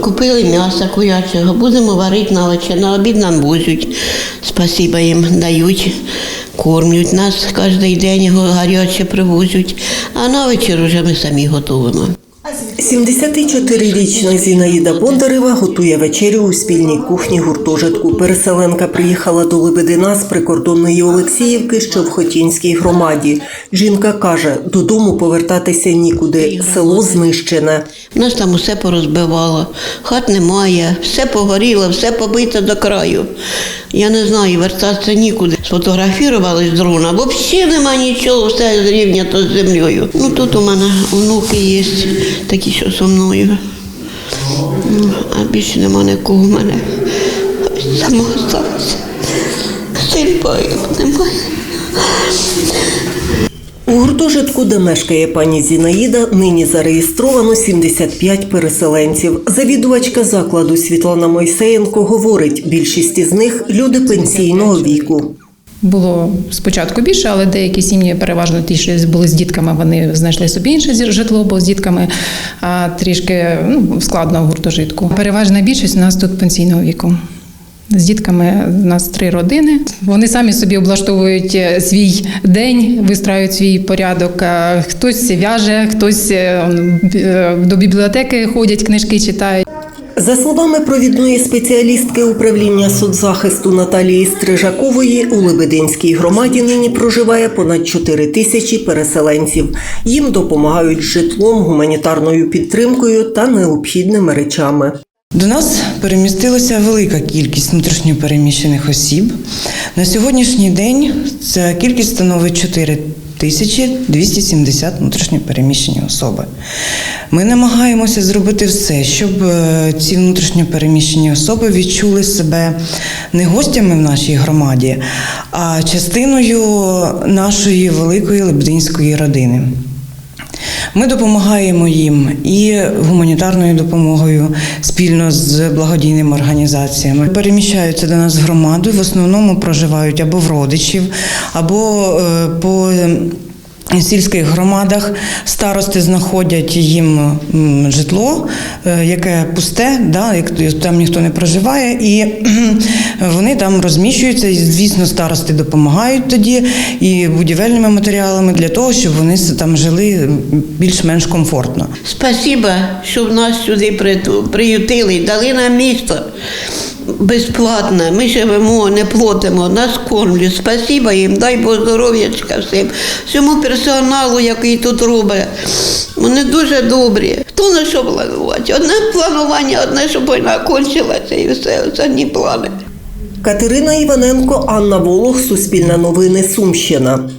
Купили м'ясо курячого, будемо варити на очі, На обід нам возять. Спасибо їм дають, кормлять нас кожен день його гаряче привозять. А на вечір вже ми самі готуємо. 74-річна Зінаїда Бондарева готує вечерю у спільній кухні гуртожитку. Переселенка приїхала до Лебедина з прикордонної Олексіївки, що в Хотінській громаді. Жінка каже, додому повертатися нікуди. Село знищене. Нас там усе порозбивало, хат немає, все погоріло, все побито до краю. Я не знаю, вертатися нікуди. Сфотографували з дрона, взагалі нема нічого, все зрівнято з землею. Ну тут у мене внуки є, такі, що зі мною. А більше нема нікого в мене. Залишилася. Син погиб, немає. У гуртожитку, де мешкає пані Зінаїда, нині зареєстровано 75 переселенців. Завідувачка закладу Світлана Мойсеєнко говорить, більшість із них люди пенсійного віку. Було спочатку більше, але деякі сім'ї, переважно ті, що були з дітками, вони знайшли собі інше житло, бо з дітками а, трішки ну, складно в гуртожитку. Переважна більшість у нас тут пенсійного віку. З дітками у нас три родини. Вони самі собі облаштовують е, свій день, вистраюють свій порядок. Е, Хтось в'яже, хтось е, до бібліотеки ходять, книжки читають. За словами провідної спеціалістки управління соцзахисту Наталії Стрижакової, у Лебединській громаді нині проживає понад 4 тисячі переселенців. Їм допомагають житлом, гуманітарною підтримкою та необхідними речами. До нас перемістилася велика кількість внутрішньопереміщених осіб. На сьогоднішній день ця кількість становить 4 тисячі 270 внутрішньопереміщені особи. Ми намагаємося зробити все, щоб е, ці внутрішньопереміщені особи відчули себе не гостями в нашій громаді, а частиною нашої великої лебединської родини. Ми допомагаємо їм і гуманітарною допомогою спільно з благодійними організаціями. Переміщаються до нас в громаду, в основному проживають або в родичів, або е, по сільських громадах. Старости знаходять їм житло, е, яке пусте, да, там ніхто не проживає, і вони там розміщуються. І, звісно, старости допомагають тоді і будівельними матеріалами для того, щоб вони там жили більш-менш комфортно. Спасіба, що в нас сюди приютили, дали нам місто безплатно. Ми живемо, не платимо, нас кормлять. Спасіба їм, дай Бог здоров'ячка всім, всьому персоналу, який тут робить. Вони дуже добрі. Хто на що планувати? Одне планування, одне, щоб війна кончилася і все, одні плани. Катерина Іваненко, Анна Волох, Суспільне новини, Сумщина.